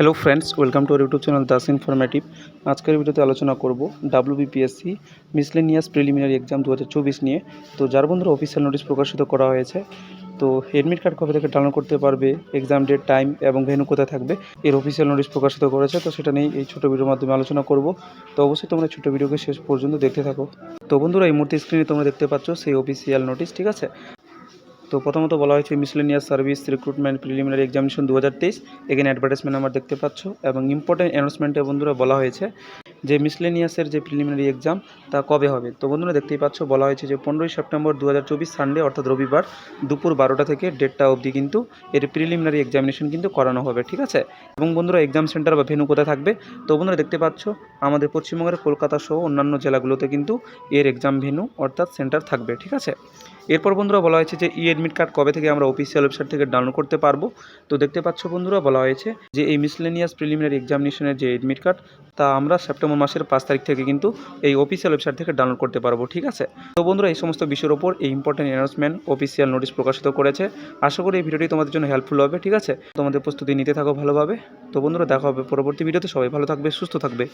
Hello friends welcome to our YouTube channel Das informative আজকের ভিডিওতে আলোচনা করব ডাব্লিউবিপিএসসি মিসলেনিয়াস প্রিলিমিনারি এক্সাম দু হাজার চব্বিশ নিয়ে। তো যার বন্ধুরা অফিসিয়াল নোটিশ প্রকাশিত করা হয়েছে, তো এডমিট কার্ড কবে থেকে ডাউনলোড করতে পারবে এক্সাম ডেট টাইম এবং ভেনু কোথায় থাকবে, এর অফিসিয়াল নোটিশ প্রকাশিত করেছে। তো সেটা নিয়ে এই ছোটো ভিডিওর মাধ্যমে আলোচনা করব। তো অবশ্যই তোমরা ছোটো ভিডিওকে শেষ পর্যন্ত দেখতে থাকো। তো বন্ধুরা, এই মুহূর্তে স্ক্রিনে তোমরা দেখতে পাচ্ছ সেই অফিসিয়াল নোটিশ ঠিক আছে? তো প্রথমত বলা হয়েছে miscellaneous service recruitment preliminary examination দু হাজার তেইশ। এখানে অ্যাডভার্টাইজমেন্ট আমার দেখতে পাচ্ছ এবং ইম্পর্টেন্ট অ্যানাউন্সমেন্টে বন্ধুরা বলা হয়েছে। যে মিসলেনিয়াসের যে প্রিলিমিনারি এক্সাম তা কবে হবে? তো বন্ধুরা, দেখতেই পাচ্ছ, বলা হয়েছে যে পনেরোই সেপ্টেম্বর দু হাজার চব্বিশ সানডে অর্থাৎ রবিবার দুপুর বারোটা থেকে দেড়টা অবধি কিন্তু এর প্রিলিমিনারি এক্সামিনেশন কিন্তু করানো হবে, ঠিক আছে? এবং বন্ধুরা এক্সাম সেন্টার বা ভেনু কোথায় থাকবে? তো বন্ধুরা, দেখতে পাচ্ছ, আমাদের পশ্চিমবঙ্গের কলকাতা সহ অন্যান্য জেলাগুলোতে কিন্তু এর এক্সাম ভেনু অর্থাৎ সেন্টার থাকবে, ঠিক আছে? এরপর বন্ধুরা, বলা হয়েছে যে ই অ্যাডমিট কার্ড কবে থেকে আমরা অফিসিয়াল ওয়েবসাইট থেকে ডাউনলোড করতে পারব? তো দেখতে পাচ্ছ বন্ধুরা, বলা হয়েছে যে এই মিসলেনিয়াস প্রিলিমিনারি এক্সামিনেশনের যে অ্যাডমিট কার্ড তা আমরা সেপ্টেম্বর মাসের পাঁচ তারিখ থেকে কিন্তু এই অফিসিয়াল ওয়েবসাইট থেকে ডাউনলোড করতে পারব, ঠিক আছে? তো বন্ধুরা, এই সমস্ত বিষয়ের ওপর এই ইম্পর্টেন্ট অ্যানাউন্সমেন্ট অফিসিয়াল নোটিশ প্রকাশিত করেছে। আশা করি এই ভিডিওটি তোমাদের জন্য হেল্পফুল হবে, ঠিক আছে? তোমাদের প্রস্তুতি নিতে থাকো ভালোভাবে। তো বন্ধুরা, দেখা হবে পরবর্তী ভিডিওতে। সবাই ভালো থাকবে, সুস্থ থাকবে।